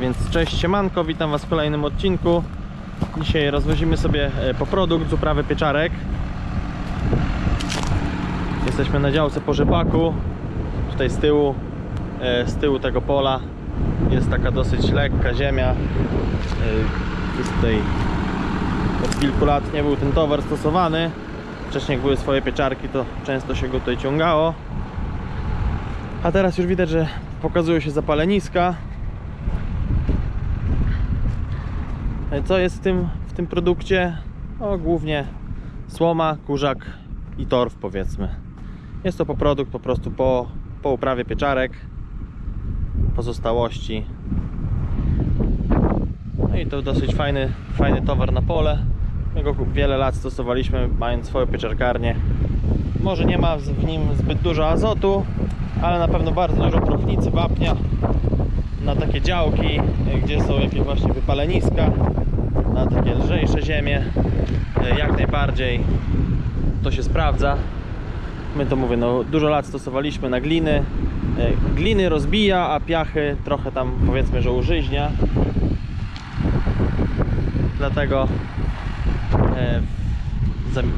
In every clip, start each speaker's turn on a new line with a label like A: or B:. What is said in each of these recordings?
A: Więc cześć siemanko, witam was w kolejnym odcinku. Dzisiaj rozwozimy sobie e, po produkt z uprawy pieczarek. Jesteśmy na działce po rzepaku. Tutaj z tyłu, e, z tyłu tego pola jest taka dosyć lekka ziemia. E, Jest tutaj od kilku lat nie był ten towar stosowany. Wcześniej jak były swoje pieczarki to często się go tutaj ciągało. A teraz już widać, że pokazują się zapaleniska. E, Co jest w tym, w tym produkcie? No, głównie słoma, kurzak i torf powiedzmy. Jest to produkt po prostu po, po uprawie pieczarek, pozostałości. No i to dosyć fajny, fajny towar na pole. My go wiele lat stosowaliśmy, mając swoją pieczarkarnię. Może nie ma w nim zbyt dużo azotu, ale na pewno bardzo dużo próchnicy, wapnia na takie działki, gdzie są jakieś właśnie wypaleniska, takie lżejsze ziemie, e, jak najbardziej to się sprawdza. My to mówię, no dużo lat stosowaliśmy na gliny. E, Gliny rozbija, a piachy trochę tam powiedzmy, że użyźnia. Dlatego e,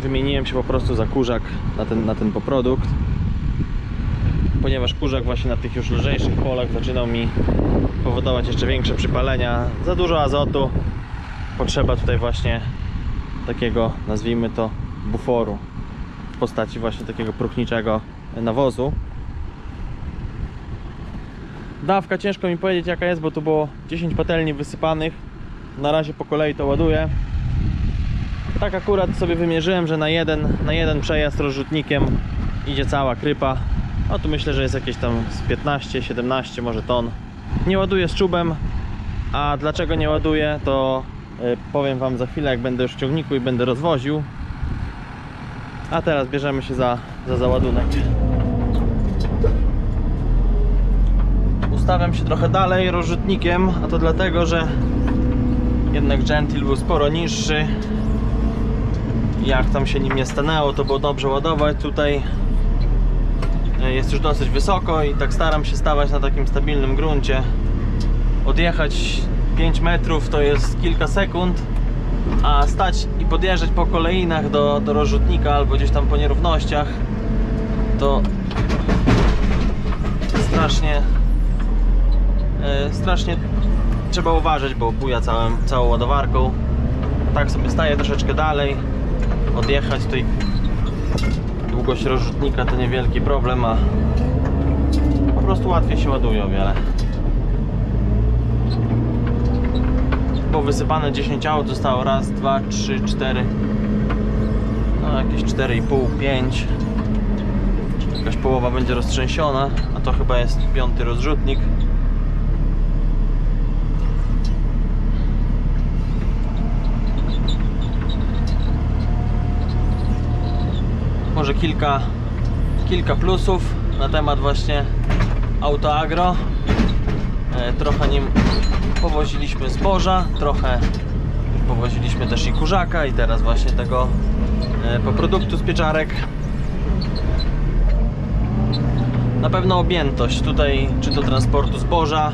A: wymieniłem się po prostu za kurzak na ten, na ten poprodukt ponieważ kurzak właśnie na tych już lżejszych polach zaczynał mi powodować jeszcze większe przypalenia. Za dużo azotu. Potrzeba tutaj właśnie takiego, nazwijmy to, buforu w postaci właśnie takiego próchniczego nawozu. Dawka ciężko mi powiedzieć jaka jest, bo tu było 10 patelni wysypanych. Na razie po kolei to ładuję. Tak akurat sobie wymierzyłem, że na jeden, na jeden przejazd rozrzutnikiem idzie cała krypa. No tu myślę, że jest jakieś tam z 15, 17 może ton. Nie ładuję z czubem, a dlaczego nie ładuję to powiem Wam za chwilę jak będę już w ciągniku i będę rozwoził. A teraz bierzemy się za, za załadunek. Ustawiam się trochę dalej rozrzutnikiem, a to dlatego, że jednak Gentil był sporo niższy. Jak tam się nim nie stanęło, to było dobrze ładować. Tutaj E, jest już dosyć wysoko i tak staram się stawać na takim stabilnym gruncie. Odjechać 5 metrów to jest kilka sekund, a stać i podjeżdżać po kolejnach do, do rozrzutnika albo gdzieś tam po nierównościach to strasznie e, strasznie trzeba uważać, bo buja całym, całą ładowarką. Tak sobie staję troszeczkę dalej, odjechać tutaj długość rozrzutnika to niewielki problem, a po prostu łatwiej się ładuje o wiele. Było wysypane 10 aut, zostało raz, dwa, trzy, cztery, no jakieś 4,5, 5. Jakaś połowa będzie roztrzęsiona, a to chyba jest piąty rozrzutnik. może kilka, kilka plusów na temat właśnie Auto Agro. E, Trochę nim powoziliśmy zboża, trochę powoziliśmy też i kurzaka i teraz właśnie tego e, poproduktu z pieczarek. Na pewno objętość tutaj, czy do transportu zboża,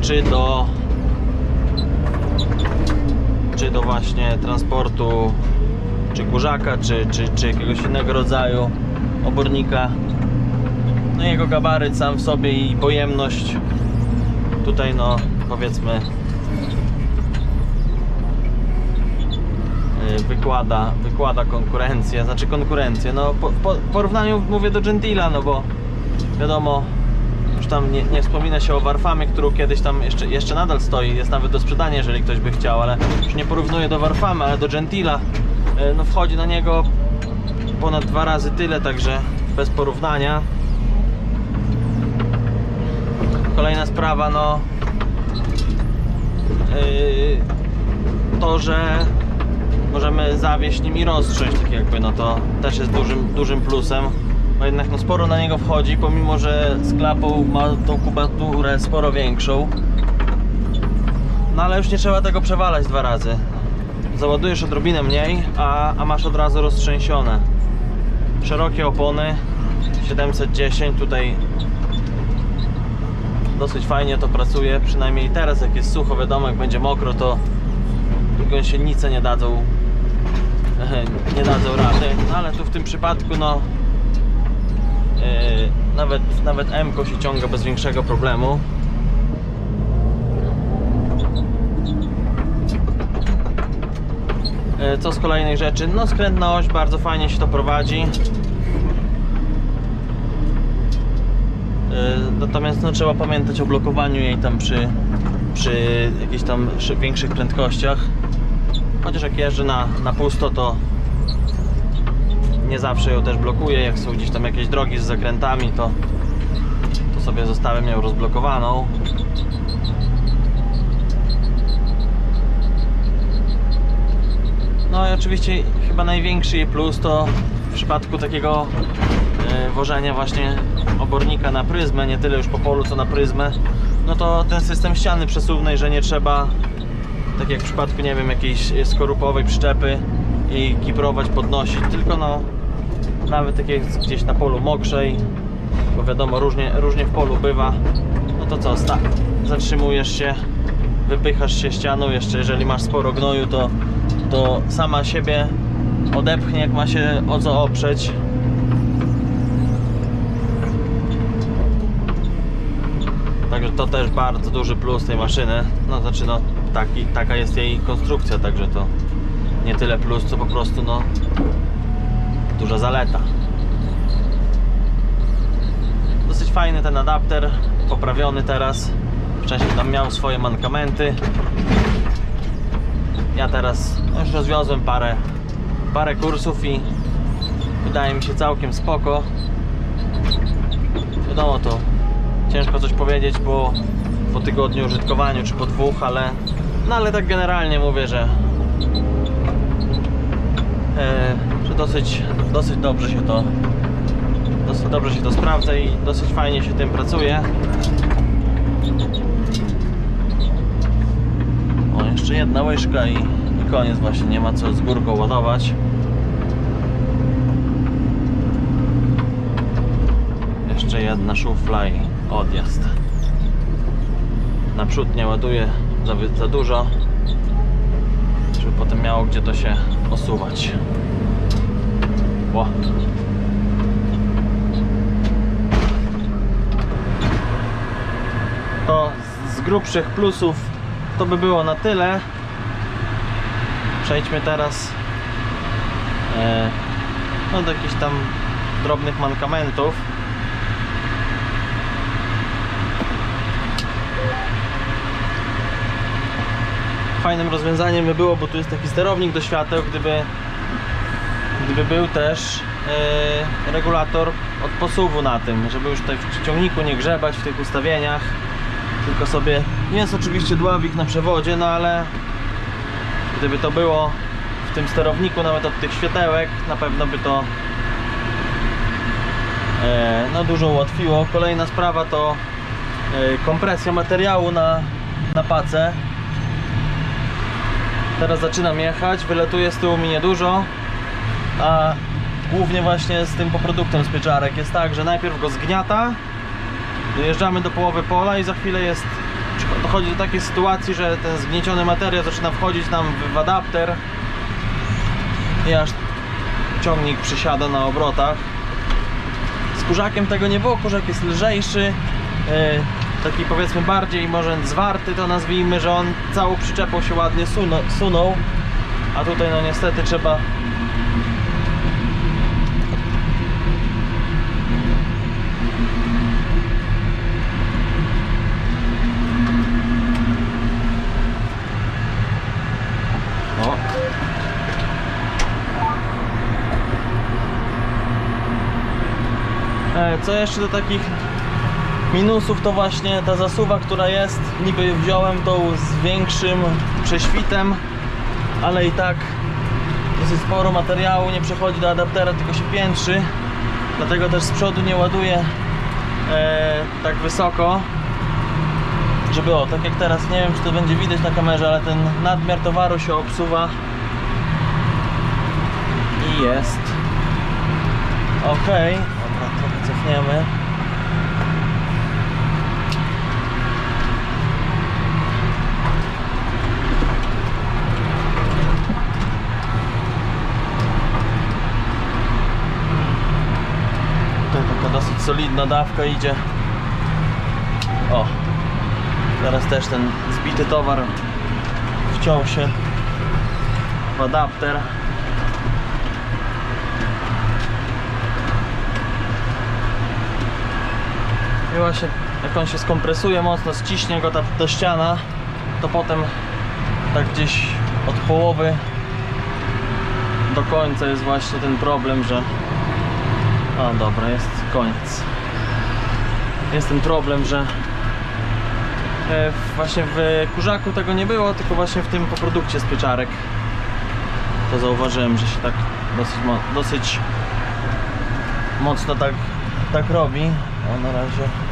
A: czy do czy do właśnie transportu czy kurzaka, czy, czy, czy jakiegoś innego rodzaju obornika. No i jego gabaryt sam w sobie i pojemność tutaj no powiedzmy yy, wykłada, wykłada konkurencję, znaczy konkurencję, no po, po, w porównaniu mówię do Gentila, no bo wiadomo już tam nie, nie wspomina się o Warfamie, którą kiedyś tam jeszcze, jeszcze nadal stoi, jest nawet do sprzedania, jeżeli ktoś by chciał, ale już nie porównuję do Warfamy, ale do Gentila E, no wchodzi na niego ponad dwa razy tyle, także bez porównania. Kolejna sprawa, no yy, to, że możemy zawieść nim i rozstrzyć, tak jakby, no to też jest dużym, dużym plusem. Bo jednak no sporo na niego wchodzi, pomimo że z klapą ma tą kubaturę sporo większą. No ale już nie trzeba tego przewalać dwa razy załadujesz odrobinę mniej, a, a masz od razu roztrzęsione. Szerokie opony 710 tutaj dosyć fajnie to pracuje, przynajmniej teraz jak jest sucho, wiadomo jak będzie mokro to gąsienice nie dadzą nie dadzą rady, no ale tu w tym przypadku no yy, nawet, nawet M się ciąga bez większego problemu. Yy, Co z kolejnych rzeczy? No skrętna oś, bardzo fajnie się to prowadzi Natomiast no, trzeba pamiętać o blokowaniu jej tam przy, przy jakichś tam szy- większych prędkościach Chociaż jak jeżdżę na, na pusto, to nie zawsze ją też blokuję. Jak są gdzieś tam jakieś drogi z zakrętami, to, to sobie zostawiam ją rozblokowaną. No i oczywiście chyba największy jej plus to w przypadku takiego e, wożenia właśnie obornika na pryzmę, nie tyle już po polu co na pryzmę, no to ten system ściany przesuwnej, że nie trzeba tak jak w przypadku, nie wiem, jakiejś skorupowej przyczepy i kiprować, podnosić, tylko no nawet tak jak gdzieś na polu mokrzej, bo wiadomo, różnie, różnie w polu bywa, no to co, zatrzymujesz się, wypychasz się ścianą, jeszcze jeżeli masz sporo gnoju, to, to sama siebie odepchnie, jak ma się o co oprzeć. Także to też bardzo duży plus tej maszyny. No znaczy no taki, taka jest jej konstrukcja, także to nie tyle plus, co po prostu no duża zaleta. Dosyć fajny ten adapter, poprawiony teraz. Wcześniej tam miał swoje mankamenty. Ja teraz no już rozwiozłem parę, parę kursów i wydaje mi się całkiem spoko. Wiadomo to ciężko coś powiedzieć po, po tygodniu użytkowaniu czy po dwóch, ale no ale tak generalnie mówię, że e, że dosyć, dosyć dobrze się to dosyć dobrze się to sprawdza i dosyć fajnie się tym pracuje. O, jeszcze jedna łyżka i koniec właśnie, nie ma co z górką ładować. Jeszcze jedna szufla i odjazd. Naprzód nie ładuję za, za dużo, żeby potem miało gdzie to się osuwać. O. To z grubszych plusów to by było na tyle. Przejdźmy teraz e, no, do jakichś tam drobnych mankamentów. Fajnym rozwiązaniem by było, bo tu jest taki sterownik do świateł, gdyby gdyby był też e, regulator od posuwu na tym, żeby już tutaj w ciągniku nie grzebać w tych ustawieniach, tylko sobie jest oczywiście dławik na przewodzie, no ale gdyby to było w tym sterowniku nawet od tych światełek, na pewno by to e, no dużo ułatwiło. Kolejna sprawa to e, kompresja materiału na, na pacę. Teraz zaczynam jechać, wylatuje z tyłu mi niedużo, a głównie właśnie z tym poproduktem z pieczarek jest tak, że najpierw go zgniata, dojeżdżamy do połowy pola i za chwilę jest dochodzi do takiej sytuacji, że ten zgnieciony materiał zaczyna wchodzić nam w, adapter i aż ciągnik przysiada na obrotach. Z kurzakiem tego nie było, kurzak jest lżejszy, yy, taki powiedzmy bardziej może zwarty to nazwijmy, że on całą przyczepą się ładnie suno, sunął, a tutaj no niestety trzeba O. E, Co jeszcze do takich minusów to właśnie ta zasuwa, która jest, niby wziąłem tą z większym prześwitem, ale i tak dosyć sporo materiału nie przechodzi do adaptera, tylko się piętrzy, dlatego też z przodu nie ładuję e, tak wysoko, żeby o, tak jak teraz, nie wiem czy to będzie widać na kamerze, ale ten nadmiar towaru się obsuwa. I jest. Ok, ciśniemy. Tutaj taka dosyć solidna dawka idzie. O, teraz też ten zbity towar wciął się w adapter. I właśnie jak on się skompresuje mocno, ściśnie go ta, ta ściana, to potem tak gdzieś od połowy do końca jest właśnie ten problem, że o dobra, jest koniec. Jest ten problem, że e, właśnie w kurzaku tego nie było, tylko właśnie w tym poprodukcie z pieczarek. To zauważyłem, że się tak dosyć, dosyć mocno tak, tak robi. O na razie.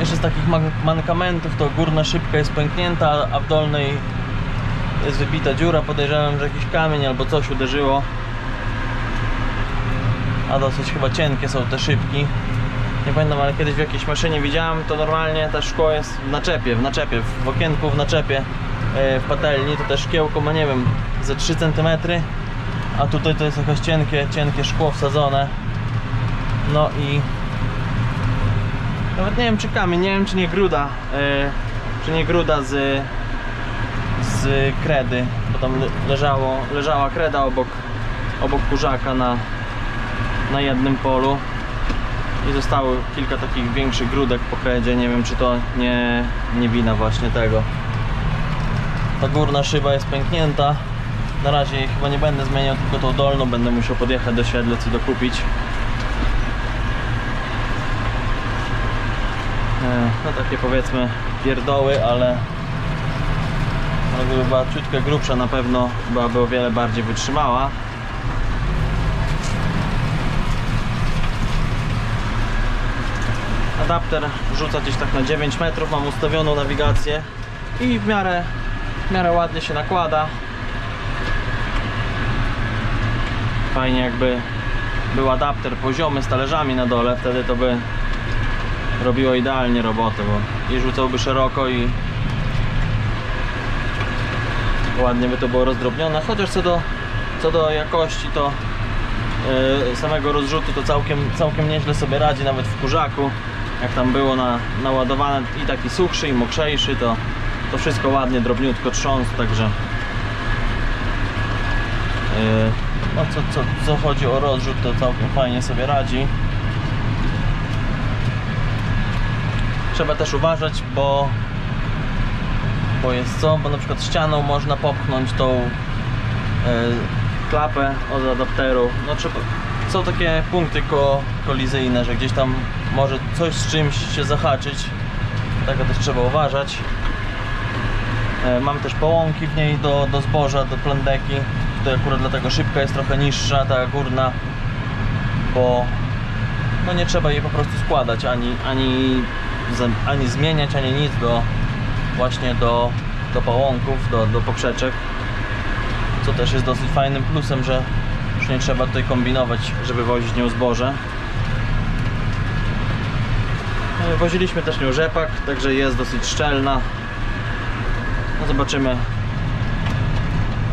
A: Jeszcze z takich man- mankamentów to górna szybka jest pęknięta, a w dolnej jest wybita dziura. Podejrzewam, że jakiś kamień albo coś uderzyło. A dosyć chyba cienkie są te szybki. Nie pamiętam, ale kiedyś w jakiejś maszynie widziałem, to normalnie ta szkło jest w naczepie, w naczepie, w okienku w naczepie e, w patelni, to też szkiełko ma nie wiem, ze 3 cm, a tutaj to jest jakieś cienkie, cienkie szkło wsadzone. No i nawet nie wiem czy kamień, nie wiem czy nie gruda, e, czy nie gruda z, z kredy, bo tam le- leżało, leżała kreda obok, obok kurzaka na, na jednym polu i zostało kilka takich większych grudek po kredzie, nie wiem czy to nie, nie wina właśnie tego. Ta górna szyba jest pęknięta, na razie chyba nie będę zmieniał, tylko tą dolną będę musiał podjechać do Siedlec i dokupić. E, No takie powiedzmy pierdoły, ale ale gdyby była ciutkę grubsza na pewno byłaby o wiele bardziej wytrzymała. Adapter rzuca gdzieś tak na 9 metrów, mam ustawioną nawigację i w miarę, w miarę ładnie się nakłada. Fajnie jakby był adapter poziomy z talerzami na dole, wtedy to by robiło idealnie robotę, bo i rzucałby szeroko i ładnie by to było rozdrobnione, chociaż co do, co do jakości to yy, samego rozrzutu to całkiem, całkiem nieźle sobie radzi nawet w kurzaku. Jak tam było na, naładowane i taki suchszy i mokrzejszy to, to wszystko ładnie, drobniutko trząsł, także yy, no co, co, co chodzi o rozrzut to całkiem fajnie sobie radzi trzeba też uważać, bo bo jest co, bo na przykład ścianą można popchnąć tą e, klapę od adapteru. No trzeba, są takie punkty ko, kolizyjne, że gdzieś tam może coś z czymś się zahaczyć. Tego też trzeba uważać. E, mam też połąki w niej do, do zboża, do plandeki. To akurat dlatego szybka jest trochę niższa, ta górna, bo no nie trzeba jej po prostu składać ani, ani, ani zmieniać, ani nic do właśnie do, do pałąków, do, do poprzeczek. Co też jest dosyć fajnym plusem, że już nie trzeba tutaj kombinować, żeby wozić nią zboże. E, Woziliśmy też nią rzepak, także jest dosyć szczelna. No zobaczymy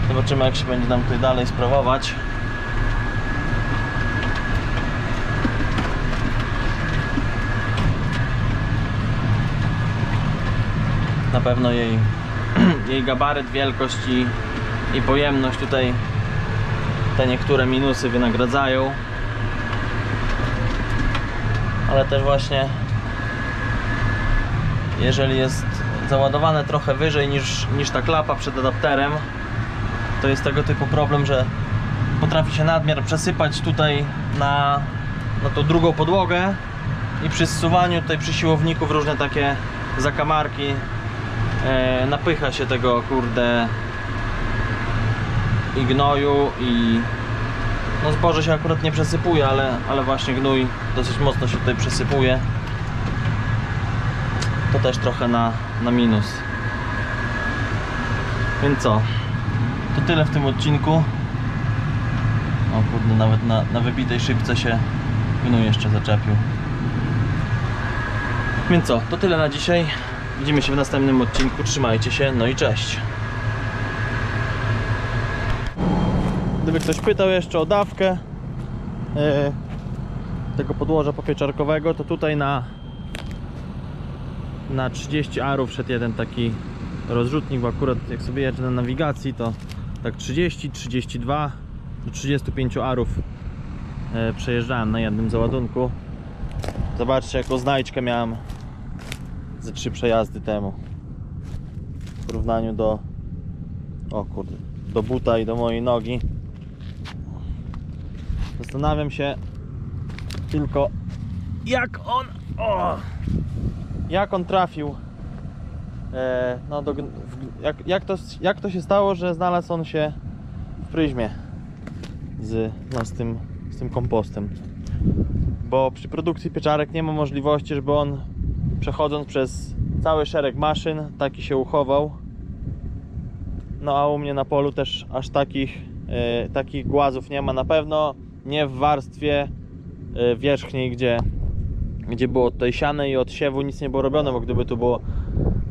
A: zobaczymy jak się będzie nam tutaj dalej sprawować na pewno jej, jej gabaryt, wielkość i, i pojemność. Tutaj te niektóre minusy wynagradzają. Ale też właśnie jeżeli jest załadowane trochę wyżej niż, niż ta klapa przed adapterem to jest tego typu problem, że potrafi się nadmiar przesypać tutaj na, na tą drugą podłogę i przy zsuwaniu tutaj przy siłowniku w różne takie zakamarki e, napycha się tego kurde i gnoju i no zboże się akurat nie przesypuje, ale, ale właśnie gnój dosyć mocno się tutaj przesypuje. To też trochę na, na minus. Więc co? To tyle w tym odcinku. O kurde nawet na, na wybitej szybce się gnój jeszcze zaczepił. Więc co, to tyle na dzisiaj. Widzimy się w następnym odcinku. Trzymajcie się, no i cześć. Gdyby ktoś pytał jeszcze o dawkę e, tego podłoża popieczarkowego, to tutaj na na 30 arów wszedł jeden taki rozrzutnik, bo akurat jak sobie jeżdżę na nawigacji, to tak 30, 32 do 35 arów e, przejeżdżałem na jednym załadunku. Zobaczcie jaką znajdźkę miałem ze trzy przejazdy temu. W porównaniu do o kurde, do buta i do mojej nogi. Zastanawiam się tylko jak on o, jak on trafił e, no do, w, jak, jak, to, jak to się stało, że znalazł on się w pryzmie z, no, z, tym, z tym kompostem bo przy produkcji pieczarek nie ma możliwości, żeby on przechodząc przez cały szereg maszyn taki się uchował. No a u mnie na polu też aż takich, e, takich głazów nie ma na pewno. Nie w warstwie e, wierzchniej, gdzie, gdzie było tutaj siane i od siewu nic nie było robione, bo gdyby tu było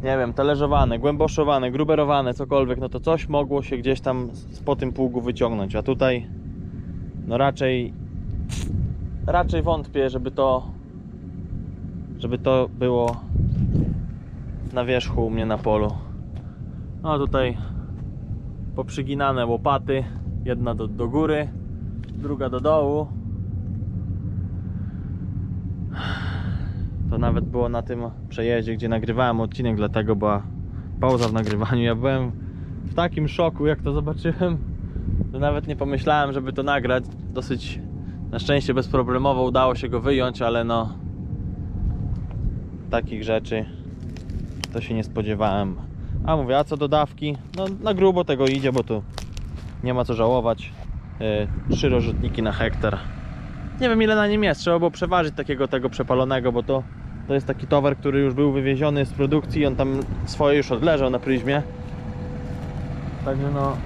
A: nie wiem, talerzowane, głęboszowane, gruberowane, cokolwiek, no to coś mogło się gdzieś tam po tym pługu wyciągnąć, a tutaj no raczej raczej wątpię, żeby to żeby to było na wierzchu u mnie na polu. No tutaj poprzyginane łopaty, jedna do, do góry, druga do dołu. To nawet było na tym przejeździe, gdzie nagrywałem odcinek, dlatego była pauza w nagrywaniu. Ja byłem w takim szoku, jak to zobaczyłem, że nawet nie pomyślałem, żeby to nagrać. Dosyć na szczęście bezproblemowo udało się go wyjąć, ale no takich rzeczy to się nie spodziewałem. A mówię, a co do dawki? No na grubo tego idzie, bo tu nie ma co żałować. Yy, trzy rozrzutniki na hektar. Nie wiem ile na nim jest, trzeba było przeważyć takiego tego przepalonego, bo to, to jest taki towar, który już był wywieziony z produkcji, on tam swoje już odleżał na pryzmie. Także no,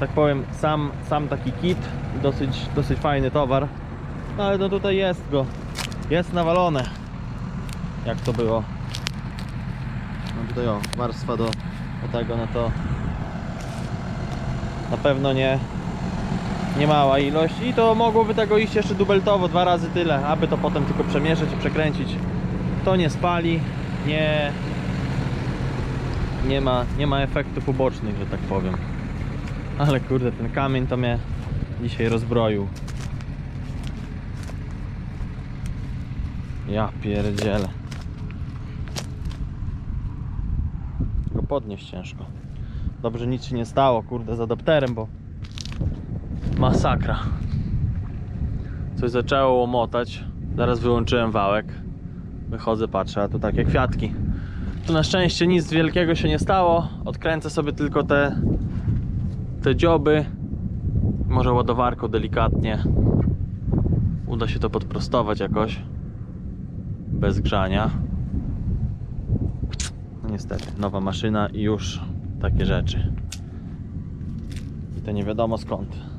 A: tak powiem, sam, sam taki kit, dosyć, dosyć fajny towar. No ale no tutaj jest go, jest nawalone. Jak to było. No tutaj o, warstwa do, do tego, no to na pewno nie, nie mała ilość i to mogłoby tego iść jeszcze dubeltowo, dwa razy tyle, aby to potem tylko przemieszać i przekręcić. To nie spali, nie, nie ma, nie ma efektów ubocznych, że tak powiem. Ale kurde, ten kamień to mnie dzisiaj rozbroił. Ja pierdzielę. Podnieść ciężko. Dobrze nic się nie stało, kurde, z adapterem, bo masakra. Coś zaczęło łomotać. Zaraz wyłączyłem wałek. Wychodzę, patrzę, a tu takie kwiatki. Tu na szczęście nic wielkiego się nie stało. Odkręcę sobie tylko te te dzioby. Może ładowarką delikatnie. Uda się to podprostować jakoś. Bez grzania. Niestety, nowa maszyna i już takie rzeczy. I to nie wiadomo skąd.